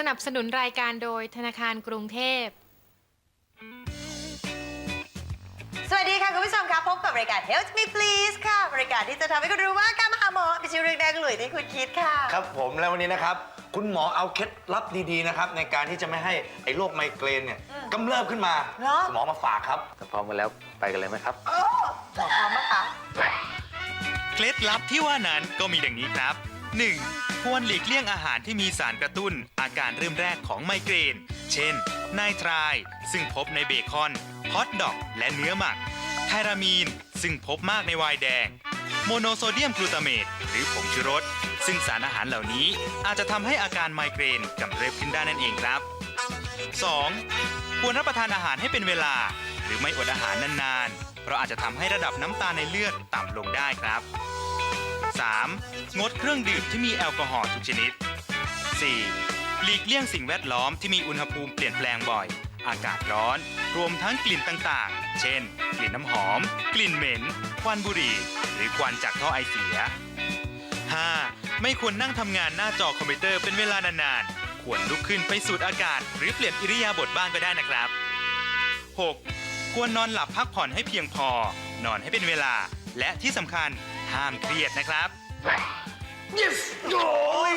สนับสนุนรายการโดยธนาคารกรุงเทพ สวัสดีค่ะ คุณผู้ชมคะพบกับรายการ Health Me Please ค่ะรายการที่จะทำให้คุณรู้ว่าการมาหาหมอเป็นชีวิตเรื่องแดงหลุยที่คุณคิดค่ะ ครับผมแล้ววันนี้นะครับ คุณหมอเอาเคล็ดลับดีๆนะครับ ในการที่จะไม่ให้ไอ้โรคไมเกรนเนี่ยอืมกำเริบขึ้นมาเหรอ คุณหมอมาฝากครับ ถ้าพร้อมกันแล้วไปกันเลยไหมครับ โอ้หมอพร้อมปะคะ เคล็ดลับที่ว่านั้นก็มีดังนี้ครับ 1. ควรหลีกเลี่ยงอาหารที่มีสารกระตุ้น อาการเริ่มแรกของไมเกรน เช่นไนไตราย ซึ่งพบในเบคอน ฮอทดอก และเนื้อหมัก ไทรามีน ซึ่งพบมากในไวน์แดง โมโนโซเดียมกลูตาเมต หรือผงชูรส ซึ่งสารอาหารเหล่านี้อาจจะทำให้อาการไมเกรนกำเริบขึ้นได้นั่นเองครับ 2. ควรรับประทานอาหารให้เป็นเวลา หรือไม่อดอาหารนานๆ เพราะอาจจะทำให้ระดับน้ำตาลในเลือดต่ำลงได้ครับ 3. งดเครื่องดื่มที่มีแอลกอฮอล์ทุกชนิด 4. หลีกเลี่ยงสิ่งแวดล้อมที่มีอุณหภูมิเปลี่ยนแปลงบ่อย อากาศร้อน รวมทั้งกลิ่นต่างๆ เช่น กลิ่นน้ำหอม กลิ่นเหม็น ควันบุหรี่ หรือควันจากท่อไอเสีย 5. ไม่ควรนั่งทำงานหน้าจอคอมพิวเตอร์เป็นเวลานานๆ ควรลุกขึ้นไปสูดอากาศ หรือเปลี่ยนอิริยาบถบ้างก็ได้นะครับ 6. ควรนอนหลับพักผ่อนให้เพียงพอ นอนให้เป็นเวลา และที่สำคัญห้ามเครียดนะครับ yes โอ้ย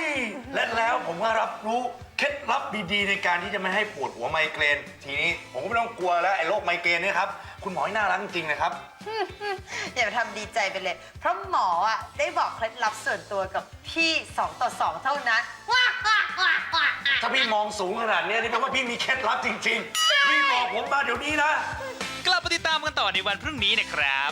และแล้วผมก็รับรู้เคล็ดลับดีๆ ในการที่จะไม่ให้ปวดหัวไมเกรน ทีนี้ผมก็ไม่ต้องกลัวแล้วไอ้โรคไมเกรนเนี่ยครับ คุณหมอนี่น่ารักจริงๆนะครับ อย่าไปทำดีใจไปเลย เพราะหมออะได้บอกเคล็ดลับส่วนตัวกับพี่ 2 ต่อ 2 เท่านั้นว้าว้าว้าว้าถ้าพี่มองสูงขนาดเนี้ยนี่แปลว่าพี่มีเคล็ดลับจริงๆ พี่บอกผมมาเดี๋ยวนี้นะ กลับมาติดตามกันต่อในวันพรุ่งนี้นะครับ